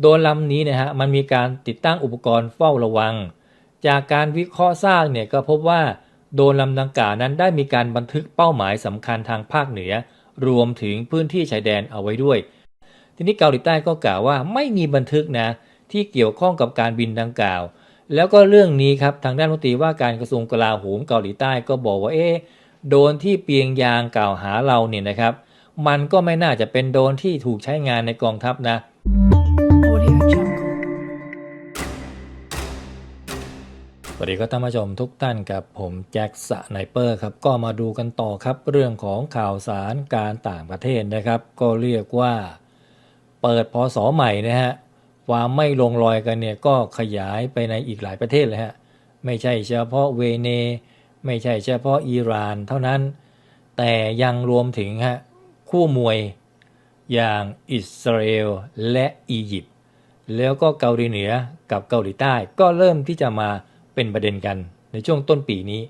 โดรนลำนี้นะฮะมันมีการติดตั้งอุปกรณ์เฝ้าระวัง จากการวิเคราะห์สร้างเนี่ยก็พบว่าโดรนลำดังกล่าวนั้นได้มีการบันทึกเป้าหมายสำคัญทางภาคเหนือ รวมถึงพื้นที่ชายแดนเอาไว้ด้วย ทีนี้เกาหลีใต้ก็กล่าวว่าไม่มีบันทึกนะที่เกี่ยวข้องกับการบินดังกล่าว แล้วก็เรื่องนี้ครับทางด้านรัฐมนตรีว่าการกระทรวงกลาโหมเกาหลีใต้ก็บอกว่าเอ๊โดรนที่เปียงยางกล่าวหาเราเนี่ยนะครับ มันก็ไม่น่าจะเป็นโดรนที่ถูกใช้งานในกองทัพนะ วัสดีครับท่านผู้ชมทุกท่านกับผมแจ็คสไนเปอร์ครับก็มาดูกันต่อครับเรื่องของข่าวสารการต่างประเทศนะครับ ก็เรียกว่าเปิดพศใหม่นะฮะความไม่ลงรอยกันเนี่ยก็ขยายไปในอีกหลายประเทศเลยฮะไม่ใช่เฉพาะเวเน ไม่ใช่เฉพาะอิหร่านเท่านั้น แต่ยังรวมถึงฮะคู่มวยอย่างอิสราเอลและอียิปต์แล้วก็เกาหลีเหนือกับเกาหลีใต้ก็เริ่มที่จะมา เป็นประเด็นกันในช่วงต้นปีนี้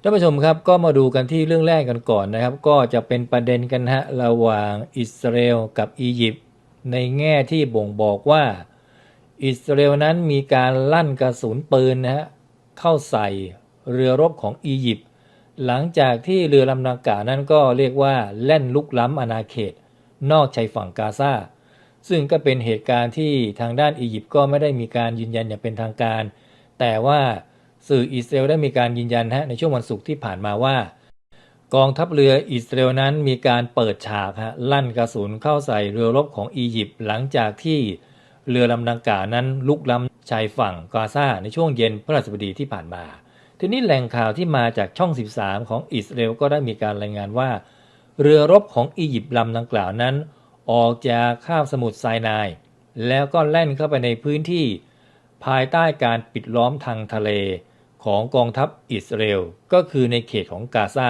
ท่านผู้ชมครับก็มาดูกันที่เรื่องแรกกันก่อนนะครับ ก็จะเป็นประเด็นกันฮะระหว่างอิสราเอลกับอียิปต์ในแง่ที่บ่งบอกว่า อิสราเอลนั้นมีการลั่นกระสุนปืนนะฮะเข้าใส่เรือรบของอียิปต์หลังจากที่เรือลำดังกล่าวนั้นก็เรียกว่าแล่นลุกล้ำอาณาเขต นอกชายฝั่งกาซาซึ่งก็เป็นเหตุการณ์ที่ทางด้านอียิปต์ก็ไม่ได้มีการยืนยันอย่างเป็นทางการ แต่ว่าสื่ออิสราเอลได้มีการยืนยันฮะในช่วงวันศุกร์ที่ผ่านมาว่า กองทัพเรืออิสราเอลนั้นมีการเปิดฉากฮะลั่นกระสุนเข้าใส่เรือรบของอียิปต์หลังจากที่เรือลำดังกล่าวนั้นลุกล้ำชายฝั่งกาซาในช่วงเย็นพฤหัสบดีที่ผ่านมา ทีนี้แหล่งข่าวที่มาจากช่อง 13 ของอิสราเอลก็ได้มีการรายงานว่า เรือรบของอียิปต์ลำดังกล่าวนั้น ออกจากคาบสมุทรไซนาย แล้วก็แล่นเข้าไปในพื้นที่ ภายใต้การปิดล้อมทางทะเลของกองทัพอิสราเอลก็คือในเขตของกาซา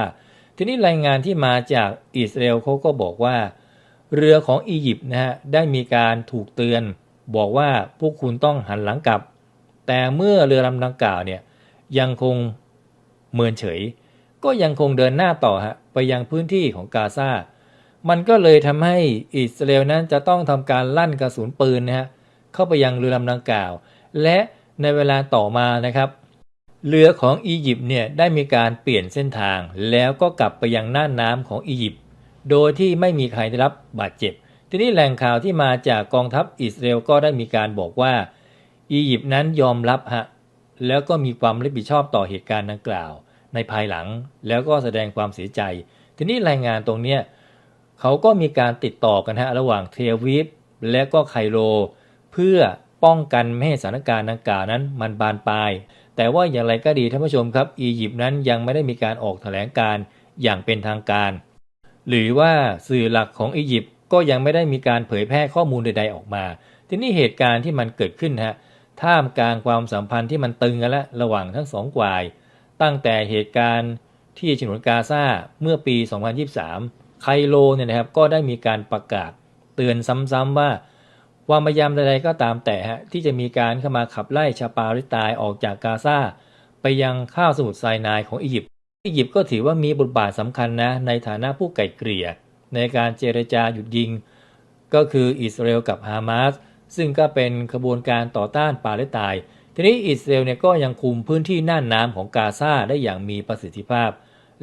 ทีนี้รายงานที่มาจากอิสราเอลเขาก็บอกว่า เรือของอียิปต์นะฮะได้มีการถูกเตือน บอกว่าพวกคุณต้องหันหลังกลับ แต่เมื่อเรือลำดังกล่าวเนี่ยยังคงเมินเฉย ก็ยังคงเดินหน้าต่อฮะไปยังพื้นที่ของกาซามันก็เลยทำให้อิสราเอลนั้นจะต้องทำการลั่นกระสุนปืนนะฮะเข้าไปยังเรือลำดังกล่าว และในเวลาต่อมานะครับ เรือของอียิปต์เนี่ยได้มีการเปลี่ยนเส้นทาง แล้วก็กลับไปยังน่านน้ำของอียิปต์โดยที่ไม่มีใครได้รับบาดเจ็บ ทีนี้แหล่งข่าวที่มาจากกองทัพอิสราเอลก็ได้มีการบอกว่า อียิปต์นั้นยอมรับฮะแล้วก็มีความรับผิดชอบต่อเหตุการณ์ดังกล่าว ในภายหลังแล้วก็แสดงความเสียใจ ทีนี้รายงานตรงเนี้ยเขาก็มีการติดต่อกันฮะระหว่างเทวีฟและก็ไคโร เพื่อ ป้องกันไม่ให้สถานการณ์ดังกล่าวนั้นมันบานปลาย แต่ว่าอย่างไรก็ดีท่านผู้ชมครับ อียิปต์นั้นยังไม่ได้มีการออกแถลงการอย่างเป็นทางการ หรือว่าสื่อหลักของอียิปต์ก็ยังไม่ได้มีการเผยแพร่ข้อมูลใด ๆออกมา ทีนี้เหตุการณ์ที่มันเกิดขึ้นฮะท่ามกลางความสัมพันธ์ที่มันตึงกันละระหว่างทั้งสองฝ่าย ตั้งแต่เหตุการณ์ที่ฉนวนกาซาเมื่อปี 2023 ไคโลเนี่ยนะครับก็ได้มีการประกาศเตือนซ้ำๆว่า ความพยายามใดๆก็ตามแต่ฮะที่จะมีการเข้ามาขับไล่ชาปาลสไตน์ออกจากกาซาไปยังข้าวสมุทรไซนายของอียิปต์อียิปต์ก็ถือว่ามีบทบาทสำคัญนะในฐานะผู้ไก่เกลี่ยในการเจรจาหยุดยิง ก็คืออิสราเอลกับฮามาสซึ่งก็เป็นขบวนการต่อต้านปาเลสไตน์ทีนี้อิสราเอลเนี่ยก็ยังคุมพื้นที่น่านน้ำของกาซาได้อย่างมีประสิทธิภาพ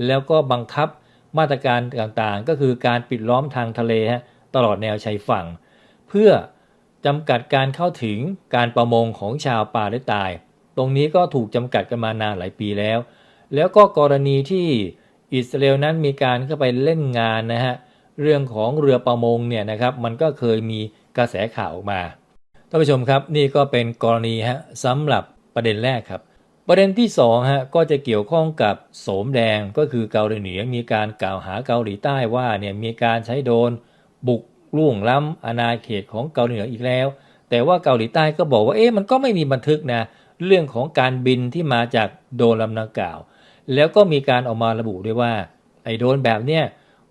แล้วก็บังคับมาตรการต่างๆ ก็คือการปิดล้อมทางทะเลฮะตลอดแนวชายฝั่ง เพื่อ จำกัดการเข้าถึงการประมงของชาวปาเลสไตน์ตรงนี้ก็ถูกจำกัดกันมานานหลายปีแล้ว แล้วก็กรณีที่อิสราเอลนั้นมีการเข้าไปเล่นงานนะฮะเรื่องของเรือประมงเนี่ยนะครับมันก็เคยมีกระแสข่าวออกมาท่านผู้ชมครับนี่ก็เป็นกรณีฮะสำหรับประเด็นแรกครับ ประเด็นที่2ฮะก็จะเกี่ยวข้องกับโสมแดงก็คือเกาหลีเหนือมีการกล่าวหาเกาหลีใต้ว่าเนี่ยมีการใช้โดนบุก ล่วงล้ำอาณาเขตของเกาหลีเหนืออีกแล้ว แต่ว่าเกาหลีใต้ก็บอกว่าเอ๊ะมันก็ไม่มีบันทึกนะเรื่องของการบินที่มาจากโดนลำดังกล่าว แล้วก็มีการออกมาระบุด้วยว่า ไอ้โดนแบบเนี้ย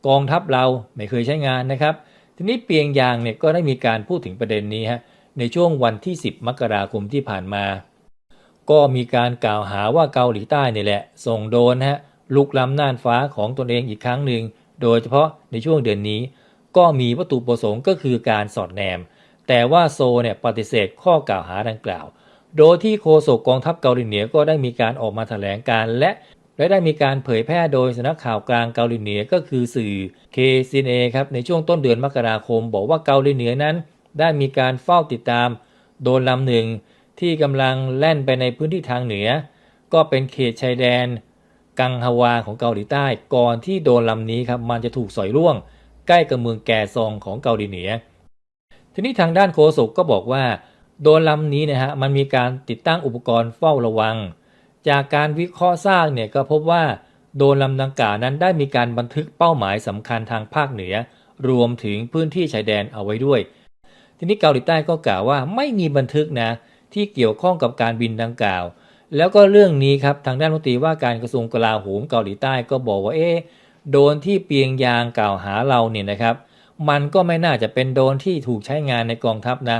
กองทัพเราไม่เคยใช้งานนะครับ ทีนี้เปียงยางเนี่ยก็ได้มีการพูดถึงประเด็นนี้ฮะในช่วงวันที่ 10 มกราคมที่ผ่านมา ก็มีการกล่าวหาว่าเกาหลีใต้นี่แหละ ส่งโดนฮะลุกล้ำน่านฟ้าของตนเองอีกครั้งหนึ่งโดยเฉพาะในช่วงเดือนนี้ ก็มีวัตถุประสงค์ก็คือการสอดแนม แต่ว่าโซเนี่ยปฏิเสธข้อกล่าวหาดังกล่าว โดยที่โฆษกกองทัพเกาหลีเหนือก็ได้มีการออกมาแถลงการและและได้มีการเผยแพร่โดยสำนักข่าวกลางเกาหลีเหนือก็คือสื่อ KCNA ครับในช่วงต้นเดือนมกราคม บอกว่าเกาหลีเหนือนั้น ได้มีการเฝ้าติดตาม โดนลำหนึ่งที่กำลังแล่นไปในพื้นที่ทางเหนือ ก็เป็นเขตชายแดน กังฮาวาของเกาหลีใต้ก่อนที่โดนลำนี้ครับมันจะถูกสอยร่วง ใกล้กับเมืองแกซองของเกาหลีเหนือ ทีนี้ทางด้านโฆษกก็บอกว่า โดรนลำนี้นะฮะมันมีการติดตั้งอุปกรณ์เฝ้าระวัง จากการวิเคราะห์ซากเนี่ยก็พบว่าโดรนลำดังกล่าวนั้นได้มีการบันทึกเป้าหมายสำคัญทางภาคเหนือ รวมถึงพื้นที่ชายแดนเอาไว้ด้วย ทีนี้เกาหลีใต้ก็กล่าวว่าไม่มีบันทึกนะที่เกี่ยวข้องกับการบินดังกล่าว แล้วก็เรื่องนี้ครับทางด้านรัฐมนตรีว่าการกระทรวงกลาโหมเกาหลีใต้ก็บอกว่าเอ๊ะ โดนที่เปียงยางกล่าวหาเราเนี่ยนะครับ มันก็ไม่น่าจะเป็นโดนที่ถูกใช้งานในกองทัพนะ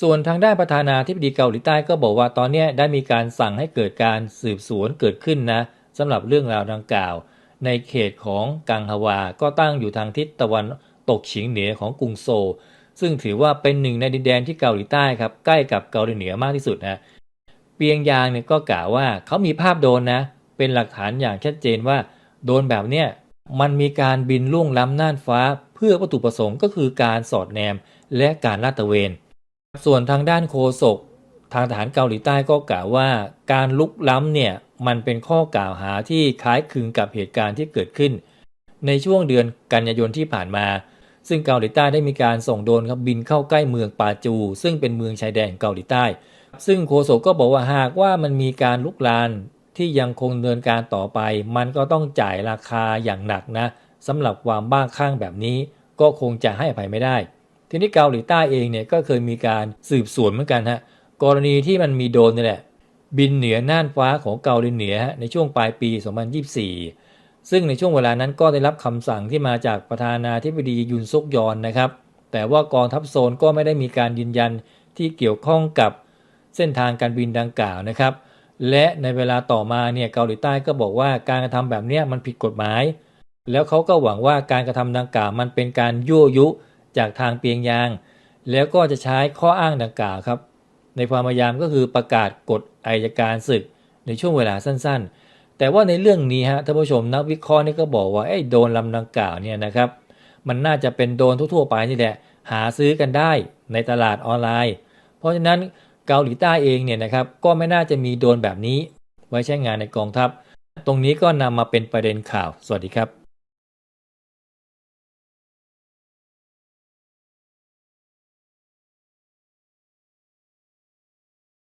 ส่วนทางด้านประธานาธิบดีเกาหลีใต้ก็บอกว่าตอนนี้ได้มีการสั่งให้เกิดการสืบสวนเกิดขึ้นนะสำหรับเรื่องราวดังกล่าว ในเขตของกังฮวา ก็ตั้งอยู่ทางทิศตะวันตกเฉียงเหนือของกรุงโซลซึ่งถือว่าเป็นหนึ่งในดินแดนที่เกาหลีใต้ครับใกล้กับเกาหลีเหนือมากที่สุดนะเปียงยางเนี่ยก็กล่าวว่าเขามีภาพโดนนะเป็นหลักฐานอย่างชัดเจนว่า โดนแบบเนี้ยมันมีการบินล่วงล้ำน่านฟ้า เพื่อวัตถุประสงค์ก็คือการสอดแนมและการลาดตระเวน ส่วนทางด้านโฆษกทางทหารเกาหลีใต้ก็กล่าวว่า การลุกล้ำเนี่ยมันเป็นข้อกล่าวหาที่คล้ายคลึงกับเหตุการณ์ที่เกิดขึ้น ในช่วงเดือนกันยายนที่ผ่านมา ซึ่งเกาหลีใต้ได้มีการส่งโดรนครับบินเข้าใกล้เมืองปาจู ซึ่งเป็นเมืองชายแดนของเกาหลีใต้ ซึ่งโฆษกก็บอกว่าหากว่ามันมีการลุกลาน ที่ยังคงดำเนินการต่อไป มันก็ต้องจ่ายราคาอย่างหนักนะสำหรับความบ้าคลั่งแบบนี้ ก็คงจะให้อภัยไม่ได้ ทีนี้เกาหลีใต้เองเนี่ยก็เคยมีการสืบสวนเหมือนกันฮะกรณีที่มันมีโดนนี่แหละ บินเหนือน่านฟ้าของเกาหลีเหนือฮะในช่วงปลายปี 2024 ซึ่งในช่วงเวลานั้นก็ได้รับคำสั่งที่มาจากประธานาธิบดียุนซกยอนนะครับ แต่ว่ากองทัพโซนก็ไม่ได้มีการยืนยันที่เกี่ยวข้องกับเส้นทางการบินดังกล่าวนะครับ และในเวลาต่อมาเนี่ยเกาหลีใต้ก็บอกว่าการกระทำแบบเนี้ยมันผิดกฎหมาย แล้วเขาก็หวังว่าการกระทำดังกล่าวมันเป็นการยั่วยุจากทางเปียงยาง แล้วก็จะใช้ข้ออ้างดังกล่าวครับ ในความพยายามก็คือประกาศกฎอายการศึกในช่วงเวลาสั้นๆ แต่ว่าในเรื่องนี้ฮะท่านผู้ชมนักวิเคราะห์นี่ก็บอกว่าไอ้โดนลำดังกล่าวเนี่ยนะครับ มันน่าจะเป็นโดนทั่วๆไปนี่แหละหาซื้อกันได้ในตลาดออนไลน์ เพราะฉะนั้น เกาหลีใต้เองเนี่ยนะครับก็ไม่น่าจะมีโดรนแบบนี้ ไว้ใช้งานในกองทัพ ตรงนี้ก็นำมาเป็นประเด็นข่าว สวัสดีครับ